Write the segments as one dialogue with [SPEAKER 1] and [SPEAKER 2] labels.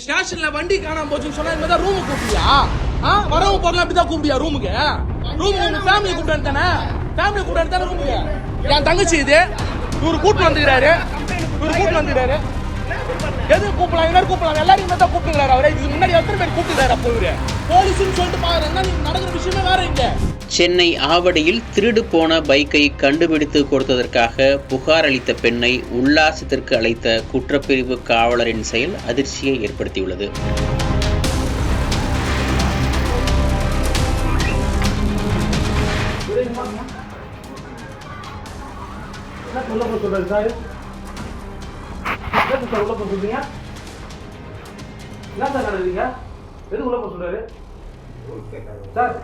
[SPEAKER 1] ஸ்டேஷன்ல வண்டி காணாம போச்சுன்னு சொன்னா இந்த மாதிரி ரூமுக்கு கூப்பிட்டியா ஆ? வரவங்க போறலாம் அப்படிதான் கூப்பிட்டியா ரூமுக்கு ரூமுக்கு உங்க ஃபேமிலி கூப்பிட்டு தானே ஃபேமிலி கூப்பிட்டு தானே ரூமுக்கு என் தங்கச்சி இது. இவரு கூட்டு வந்துக்கிறாரு. இவரு கூட்டு வந்துக்கிறாரு. எது கூப்பிடலாம்? எல்லாரும் கூப்பிடலாம். எல்லாரையும் தான் கூப்பிட்டுக்கிறாரு அவரே. இதுக்கு முன்னாடி எத்தனை பேர் கூப்பிட்டுக்கிறாரு அப்போ இவரு? போலீஸ்னு சொல்லிட்டு பாக்குறேன். என்ன நீங்க நடக்கிற விஷயமே வேற இங்க
[SPEAKER 2] சென்னை ஆவடியில் திருடு போன பைக்கை கண்டுபிடித்து கொடுத்ததற்காக புகார் அளித்த பெண்ணை உல்லாசத்திற்கு அழைத்த குற்றப்பிரிவு காவலரின் செயல் அதிர்ச்சியை ஏற்படுத்தியுள்ளது.
[SPEAKER 1] என்ன சார்? உள்ள போக சொல்றீங்க? என்ன சார் நடக்குதுங்க எது உள்ள போக சொல்றாரு? சார்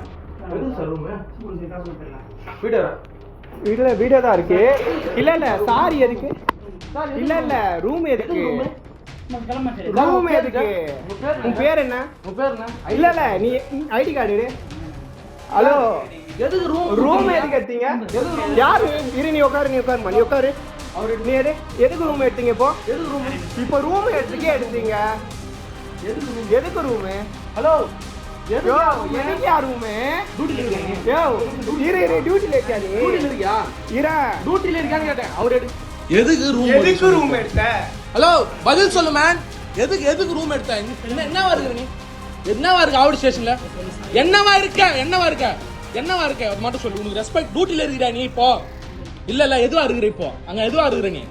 [SPEAKER 1] சார் ரூமு வீடு
[SPEAKER 3] வீடியோ வீடியோ தான் இருக்கு. இல்ல இல்ல சாரி எதுக்கு? இல்ல இல்ல ரூம் எதுக்கு? ரூம் எதுக்கு? உன் பேர் என்ன?
[SPEAKER 1] உங்க பேர் என்ன?
[SPEAKER 3] இல்ல இல்ல நீ ஐடி கார்டு ஹலோ
[SPEAKER 1] எதுக்கு ரூம்
[SPEAKER 3] ரூம் எதுக்கு எடுத்தீங்க? யாரு? இரு நீ உட்காரு நீ உட்காருமா நீ உட்காரு. அவரு நீ எடு எதுக்கு ரூம் எடுத்தீங்க இப்போ?
[SPEAKER 1] எதுக்கு ரூம்
[SPEAKER 3] இப்போ ரூம் எடுத்துக்கே எடுத்தீங்க. எதுக்கு ரூம்
[SPEAKER 1] ஹலோ எதுக்கு? ரூம்
[SPEAKER 3] எதுக்கு ரூம் எடுத்த
[SPEAKER 1] ஹலோ பதில் சொல்லு மேன் எதுக்கு எதுக்கு ரூம் எடுத்த? என்ன என்னவா இருக்கிற நீ? என்னவா இருக்க ஆவடி ஸ்டேஷன்ல என்னவா இருக்க? என்னவா இருக்க? என்னவா இருக்க? மட்டும் சொல்லு. உனக்கு ரெஸ்பெக்ட் டியூட்டில இருக்கிற நீ இப்போ. இல்ல இல்ல எதுவா இருக்கிற இப்போ? அங்க எதுவா இருக்கிற நீ?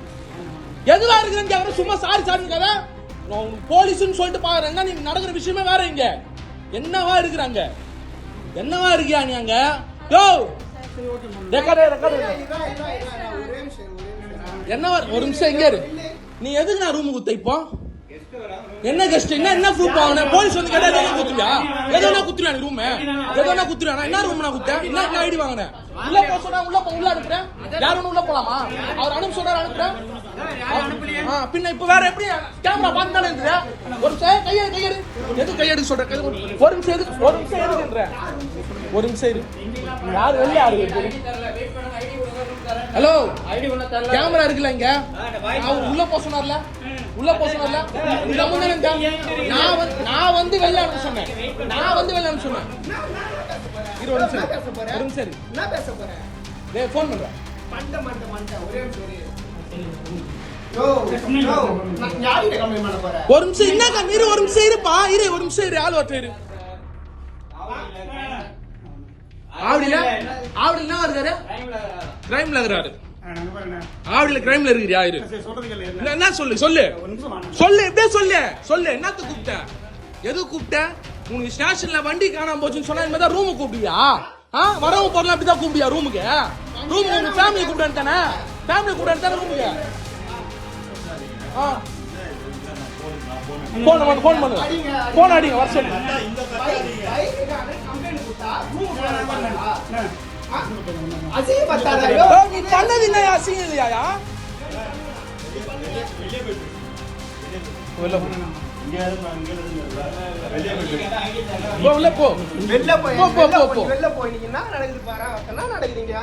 [SPEAKER 1] எதுவா இருக்கிறேன்னு கேக்குற? சும்மா சாரி சாரி கதை போலீஸ்னு சொல்லிட்டு பாக்குறேன் என்ன நீ நடக்கிற விஷயமே வேற இங்க. என்னவா இருக்கிறாங்க? என்னவா இருக்கியா நீ அங்க? யோ! ரெக்கார்டு ரெக்கார்டு ஒரு நிமிஷம் எங்க இரு. நீ எதுக்கு நான் ரூம் குத்த இப்போ? என்ன கெஸ்ட் என்ன என்ன ப்ரூஃப் வாங்கின போலீஸ் வந்து கேட்டா எதுனா குத்துறியா எதுனா குத்துறியா நீ ரூம் எதுனா குத்துறியா என்ன ரூம் நான் குத்தேன்? என்ன ஐடி வாங்கினேன்? உள்ள போக சொன்னா உள்ள உள்ள அனுப்புறேன். யார் உள்ள போலாமா? அவர் அனுப்ப சொன்னார் அனுப்புறேன். பின்ன இப்ப வேற எப்படி? கேமரா பார்த்து இருந்துரு ஒரு நிமிஷம் கையெடு கையெடு. எது கையெடு சொல்ற? ஒரு நிமிஷம் எதுக்கு ஒரு நிமிஷம் எதுக்குன்ற ஒரு நிமிஷம் இரு யாரு வெளிய யாரு ஹலோ கேமரா இருக்குல்ல இங்க? அவர் உள்ள போக சொன்னார்ல? உள்ள போக சொன்னார்ல? இந்த முன்னே நான் வந்து நான் வந்து வெளில அனுப்ப சொன்னேன். நான் வந்து வெளில அனுப்ப சொன்னேன். இரு ஒரு நிமிஷம் ஒரு நிமிஷம்
[SPEAKER 3] நான் பேச போறேன்
[SPEAKER 1] டேய் ஃபோன் பண்றேன்
[SPEAKER 3] மண்ட மண்ட மண்ட. ஒரே நிமிஷம்
[SPEAKER 1] ஒரு நிமிஷம் என்னக்கா இரு ஒரு நிமிஷம் இருப்பா இரு ஒரு நிமிஷம் இரு ஆள் ஒருத்தர் இரு. ஆவடியில ஆவடியில என்ன இருக்காரு கிரைம்ல இருக்கிறாரு. ஆவடியில கிரைம்ல இருக்கிறியா இரு. என்ன? சொல்லு சொல்லு. சொல்லு எப்படியே சொல்லு? சொல்லு என்னத்த கூப்பிட்ட? எது கூப்பிட்ட? உனக்கு ஸ்டேஷன்ல வண்டி காணாம போச்சுன்னு சொன்னா இந்த மாதிரி ரூமுக்கு கூப்பிடுவியா? ஆ வரவங்க போறலாம் அப்படிதான் கூப்பிடியா ரூமுக்கு ரூமுக்கு உங்க ஃபேமிலி கூப்பிட்டு தானே? ஃபேமிலி கூப்பிட்டு தானே ரூமுக்கு ஆ. போன் பண்ணு போன் பண்ணு. போன் அடிங்க வர சொல்லு. நீ பண்ணது என்ன அசிங்கம் இல்லையா போ.
[SPEAKER 3] வெளில
[SPEAKER 1] போ,
[SPEAKER 3] வெளில
[SPEAKER 1] போ.
[SPEAKER 3] வெளில போய் நீங்க என்ன நடக்குது பாரு? என்ன நடக்குதுங்க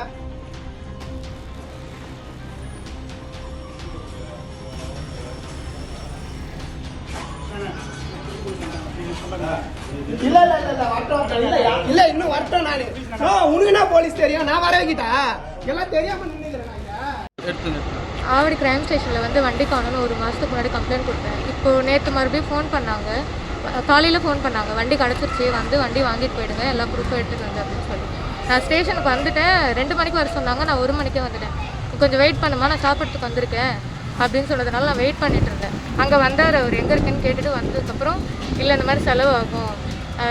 [SPEAKER 3] இல்ல இல்ல இல்ல வரட்டும் இல்ல இல்ல இன்னும் வரட்டும் நானு. உனக்கு என்ன போலீஸ் தெரியும். நான் வர வைக்கிட்டா? எல்லாம் தெரியாம நின்னுக்கிறேன்
[SPEAKER 4] ஆவடி கிரைம் ஸ்டேஷனில் வந்து வண்டி காணோன்னு ஒரு மாதத்துக்கு முன்னாடி கம்ப்ளைண்ட் கொடுத்தேன். இப்போ நேற்று மறுபடியும் ஃபோன் பண்ணாங்க. காலையில் ஃபோன் பண்ணாங்க. வண்டி கிடச்சிருச்சு. வந்து வண்டி வாங்கிட்டு போயிடுங்க. எல்லா ப்ரூஃபும் எடுத்துகிட்டு வந்து அப்படின்னு சொல்லி. நான் ஸ்டேஷனுக்கு வந்துட்டேன். ரெண்டு மணிக்கு வர சொன்னாங்க. நான் ஒரு மணிக்கே வந்துட்டேன். கொஞ்சம் வெயிட் பண்ணுமா? நான் சாப்பிட்றதுக்கு வந்திருக்கேன் அப்படின்னு சொன்னதுனால நான் வெயிட் பண்ணிட்டு இருந்தேன். அங்கே வந்தார் அவர். எங்கே இருக்குன்னு கேட்டுட்டு வந்ததுக்கப்புறம் இல்லை இந்த மாதிரி செலவாகும்.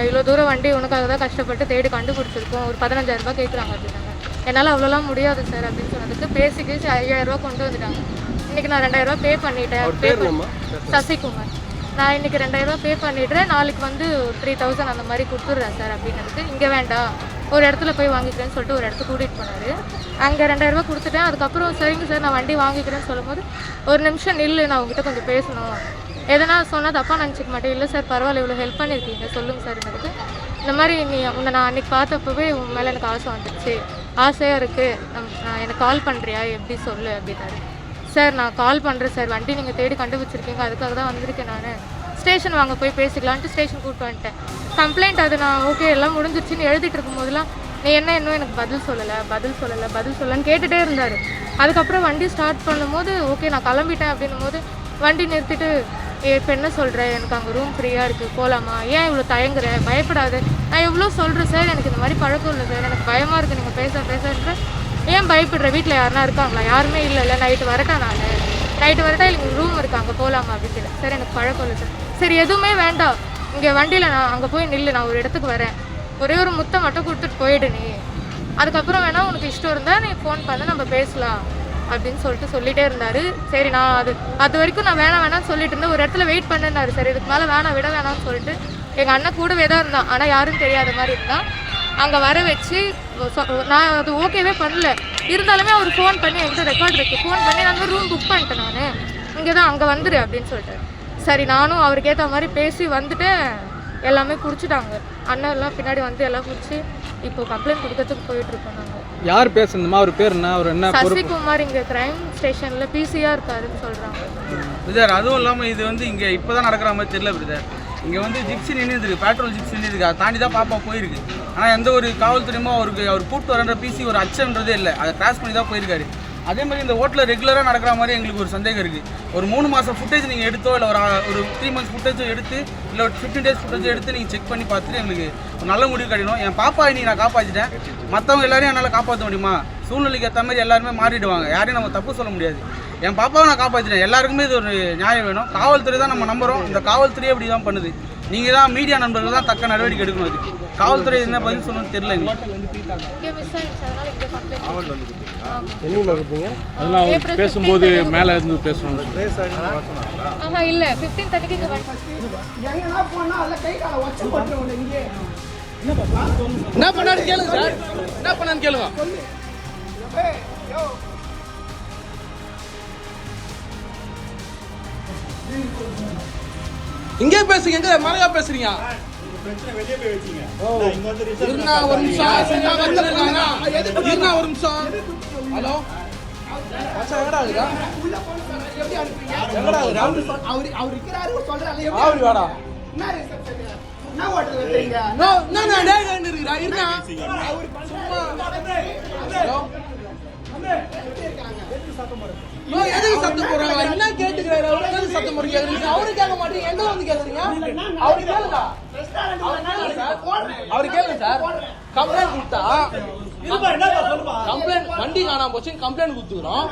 [SPEAKER 4] இவ்வளோ தூரம் வண்டி உனக்காக தான் கஷ்டப்பட்டு தேடி கண்டுபிடிச்சிருக்கோம். ஒரு பதினஞ்சாயிரம் ரூபாய் கேட்குறாங்க அப்படின்னாங்க என்னால் அவ்வளோலாம் முடியாது சார் அப்படின்னு சொன்னதுக்கு பேசி ஐயாயிரம் ரூபாய் கொண்டு வந்துட்டாங்க. இன்னைக்கு நான் ரெண்டாயிரம் ரூபாய் பே பண்ணிட்டேன். பே சசிகுமார். நான் இன்னைக்கு ரெண்டாயிரம் ரூபாய் பே பண்ணிடுறேன். நாளைக்கு வந்து த்ரீ தௌசண்ட் அந்த மாதிரி கொடுத்துட்றேன் சார் அப்படின்னதுக்கு இங்கே வேண்டாம். ஒரு இடத்துல போய் வாங்கிக்கிறேன்னு சொல்லிட்டு ஒரு இடத்துக்கு கூட்டிகிட்டு போனார். அங்கே ரெண்டாயிரம் ரூபாய் கொடுத்துட்டேன். அதுக்கப்புறம் சரிங்க சார் நான் வண்டி வாங்கிக்கிறேன்னு சொல்லும்போது ஒரு நிமிஷம் நில்லு நான் உங்ககிட்ட கொஞ்சம் பேசணும். எதனா சொன்னால் தப்பாக நினச்சிக்க மாட்டேன். இல்லை சார் பரவாயில்ல இவ்வளோ ஹெல்ப் பண்ணியிருக்கீங்க சொல்லுங்கள் சார் எனக்கு. இந்த மாதிரி நீ உன்னை நான் அன்றைக்கி பார்த்தப்பவே உன் மேலே எனக்கு ஆசை வந்துடுச்சு ஆசையாக இருக்குது நான் எனக்கு கால் பண்ணுறியா எப்படி சொல்லு அப்படின்னாரு. சார் நான் கால் பண்ணுறேன் சார் வண்டி நீங்கள் தேடி கண்டுபிடிச்சிருக்கீங்க. அதுக்காக தான் வந்திருக்கேன் நான். ஸ்டேஷன் வாங்க போய் பேசிக்கலான்ட்டு ஸ்டேஷன் கூப்பிட்டு வந்துட்டேன். கம்ப்ளைண்ட் அது நான் ஓகே எல்லாம் முடிஞ்சிருச்சுன்னு எழுதிட்டு இருக்கும்போதெல்லாம் நீ என்ன இன்னும் எனக்கு பதில் சொல்லலை பதில் சொல்லலை பதில் சொல்லலைன்னு கேட்டுகிட்டே இருந்தார். அதுக்கப்புறம் வண்டி ஸ்டார்ட் பண்ணும்போது ஓகே நான் கிளம்பிட்டேன் அப்படின்னும் போது வண்டி நிறுத்திட்டு இப்போ என்ன சொல்கிறேன் எனக்கு அங்கே ரூம் ஃப்ரீயாக இருக்குது போகலாமா ஏன் இவ்வளோ தயங்குற? பயப்படாது. நான் எவ்வளோ சொல்கிறேன் சார் எனக்கு இந்த மாதிரி பழக்கம் இல்லை சார் எனக்கு பயமாக இருக்குது நீங்கள் பேச பேசுன்ற ஏன் பயப்படுற? வீட்டில் யாருனா இருக்காங்களா? யாருமே இல்லைல்ல. நைட்டு வரட்டா நான்? நைட்டு வரட்டா எனக்கு ரூம் இருக்கு. அங்கே போகலாமா அப்படின்னு கேட்டேன் சார் எனக்கு பழக்கம் இல்லை சார் சரி எதுவுமே வேண்டாம். இங்கே வண்டியில் நான் அங்கே போய் நில்லு. நான் ஒரு இடத்துக்கு வரேன். ஒரே ஒரு முத்தை மட்டும் கொடுத்துட்டு போயிடு நீ. அதுக்கப்புறம் வேணால் உனக்கு இஷ்டம் இருந்தால் நீ ஃபோன் பண்ண. நம்ம பேசலாம். அப்படின்னு சொல்லிட்டு சொல்லிட்டே இருந்தார். சரி நான் அது அது வரைக்கும் நான் வேணாம் வேணாம்னு சொல்லிட்டு இருந்தேன். ஒரு இடத்துல வெயிட் பண்ணுனாரு சரி இதுக்கு மேலே வேணாம் விட வேணாம்னு சொல்லிட்டு எங்கள் அண்ணன் கூடவே தான் இருந்தான். ஆனால் யாரும் தெரியாத மாதிரி இருந்தான். அங்கே வர வச்சு நான் அது ஓகேவே பண்ணல. இருந்தாலுமே அவர் ஃபோன் பண்ணி என்கிட்ட ரெக்கார்ட் இருக்கு. ஃபோன் பண்ணி நான் ரூம் புக் பண்ணிட்டேன் நான். இங்கே தான் அங்கே வந்துரு அப்படின்னு சொல்லிட்டு சரி நானும் அவருக்கு ஏற்ற மாதிரி பேசி வந்துட்டேன். எல்லாமே குடிச்சிட்டாங்க. அண்ணன் எல்லாம் பின்னாடி வந்து எல்லாம் குடிச்சு இப்போ கம்ப்ளைண்ட் கொடுக்கறதுக்கு போயிட்டு இருக்கோம் நாங்கள்
[SPEAKER 3] யார் பேசுனதுமா? அவர் பேர் என்ன? அவர் என்ன
[SPEAKER 4] சசிகுமார் இங்கே கிரைம் ஸ்டேஷனில் பிசியாக இருக்காருன்னு சொல்கிறாங்க
[SPEAKER 5] பிரதர் அதுவும் இல்லாமல் இது வந்து இங்கே இப்போ தான் நடக்கிற மாதிரி தெரியல பிரதர். இங்கே வந்து ஜிப்ஸி நின்றுருக்கு பெட்ரோல் ஜிப்ஸி நின்றுருக்கு அதை தாண்டி தான் பாப்பா போயிருக்கு. ஆனால் எந்த ஒரு காவல்துறையுமோ அவருக்கு அவர் கூப்பிட்டு வரன்ற பிசி ஒரு அச்சன்றதே இல்லை. அதை கிராஸ் பண்ணி தான் போயிருக்காரு. அதே மாதிரி இந்த ஹோட்டலில் ரெகுலராக நடக்கிற மாதிரி எங்களுக்கு ஒரு சந்தேகம் இருக்குது ஒரு மூணு மாதம் ஃபுட்டேஜ் நீங்கள் எடுத்தோ இல்லை ஒரு ஒரு த்ரீ மந்த்ஸ் ஃபுட்டேஜோ எடுத்து இல்லை ஒரு ஃபிஃப்டீன் டேஸ் ஃபுட்டேஜ் எடுத்து நீங்கள் செக் பண்ணி பார்த்துட்டு எங்களுக்கு ஒரு நல்ல முடிவு கிடைக்கணும் என் பாப்பா இன்னைக்கு நான் காப்பாற்றிட்டேன் மற்றவங்க எல்லாரையும் என்னால் காப்பாற்ற முடியுமா? சூழ்நிலைக்கு ஏற்ற மாதிரி எல்லாருமே மாறிடுவாங்க. யாரையும் நம்ம தப்பு சொல்ல முடியாது. என் பாப்பாவை நான் காப்பாற்றிட்டேன் எல்லாருக்குமே இது ஒரு நியாயம் வேணும். காவல்துறை தான் நம்ம நம்புகிறோம் இந்த காவல்துறையே இப்படி தான் பண்ணுது. நீங்கள் தான் மீடியா நண்பர்கள் தான் தக்க நடவடிக்கை எடுக்கணும் அதுக்கு. காவல்துறை என்ன பதில் சொல்லணும்னு தெரியல
[SPEAKER 6] அதெல்லாம் பேசும்போது மேலே இருந்து பேசுவாங்க.
[SPEAKER 4] ஆஹா இல்லை ஃபிஃப்டீன் தேர்ட்டிக்கு
[SPEAKER 1] என்ன பண்ணான்னு கேளுங்க சார் என்ன பண்ணான்னு கேளுங்க. இங்கே பேசுங்க எங்க மறையா பேசுறீங்க? ஹலோ? என்ன அவரு எதுக்கு சத்தம் போடுறீங்க கேக்குறீங்க. அவரு கேட்க மாட்டீங்க எங்க வந்து கேக்குறீங்க. அவரு கேளுங்க. அவரு கேளுங்க சார். கம்ப்ளைண்ட் கொடுத்தா கம்ப்ளைண்ட் வண்டி காணாம போச்சுன்னு கம்ப்ளைண்ட் கொடுத்துக்கிறோம்.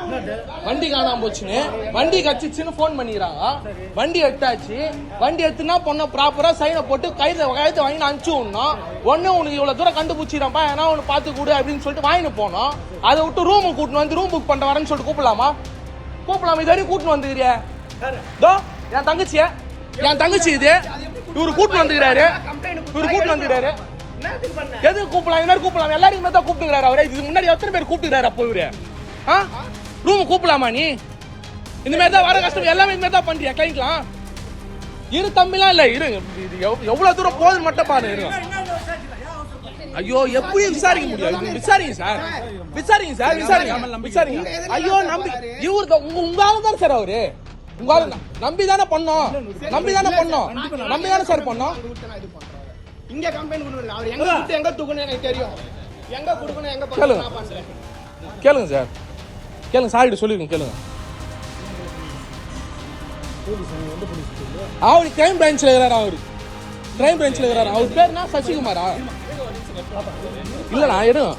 [SPEAKER 1] வண்டி காணாம போச்சுன்னு வண்டி கச்சிச்சுன்னு ஃபோன் பண்ணிக்கிறாங்க. வண்டி எடுத்தாச்சு. வண்டி எடுத்துனா பொண்ணை ப்ராப்பரா சைனை போட்டு கைது கையத்தை வாங்கி அனுப்பிச்சு விடணும். ஒண்ணு உனக்கு இவ்வளவு தூரம் கண்டுபிடிச்சிடப்பா ஏன்னா ஒன்று பார்த்து கொடு அப்படின்னு சொல்லிட்டு வாங்கிட்டு போனோம் அதை விட்டு ரூம் கூட்டின்னு வந்து ரூம் புக் பண்ணிட்டு வரேன்னு சொல்லிட்டு கூப்பிடலாமா? கூப்பிடலாமா? இது வரைக்கும் கூட்டின்னு வந்துக்கிறியா தோ என் தங்கச்சிய என் தங்கச்சி இது. இவரு கூட்டு வந்துக்கிறாரு. இவரு கூட்டு வந்துக்கிறாரு. எதுக்கு கூப்பிடலாம்? என்ன மாதிரி கூப்பிடலாம் எல்லாருக்குமே தான் கூப்பிட்டுக்கிறாரு அவரே. இதுக்கு முன்னாடி எத்தனை பேர் கூப்பிட்டுக்கிறாரு அப்போ இவரு? ஆ? ரூம் கூப்பிடலாமா நீ? இந்த மாதிரி தான் வர கஷ்டம். எல்லாமே இந்த மாதிரி தான் பண்றியா கிளைண்ட்லாம் இரு தம்பிலாம் இல்ல. இரு. இது எவ்வளவு தூரம் போகுது மட்டும் பாரு இருங்க ஐயோ எப்படி விசாரிக்க முடியாது. விசாரிங்க சார். விசாரிங்க சார். விசாரிங்க. விசாரிங்க. ஐயோ நம்பி இவருக்கு உங்க உங்க ஆளு தான் சார் அவரு? உங்க ஆளு தான். நம்பி தானே பண்ணோம் நம்பி தானே பண்ணோம். நம்பி தானே சார் பண்ணோம்.
[SPEAKER 3] இங்க கம்பெனி கொடுக்கல அவர் எங்க விட்டு எங்க தூக்கணும் எனக்கு தெரியும். எங்க கொடுக்கணும் எங்க
[SPEAKER 1] கேளுங்க. கேளுங்க சார். கேளுங்க சார்கிட்ட சொல்லிருங்க கேளுங்க. அவர் கிரைம் பிரான்ச்ல இருக்கிறாரு அவரு கிரைம் பிரான்ச்ல இருக்கிறாரு. அவர் பேர் என்ன? சசிகுமாரா? இல்லண்ணா எடுங்க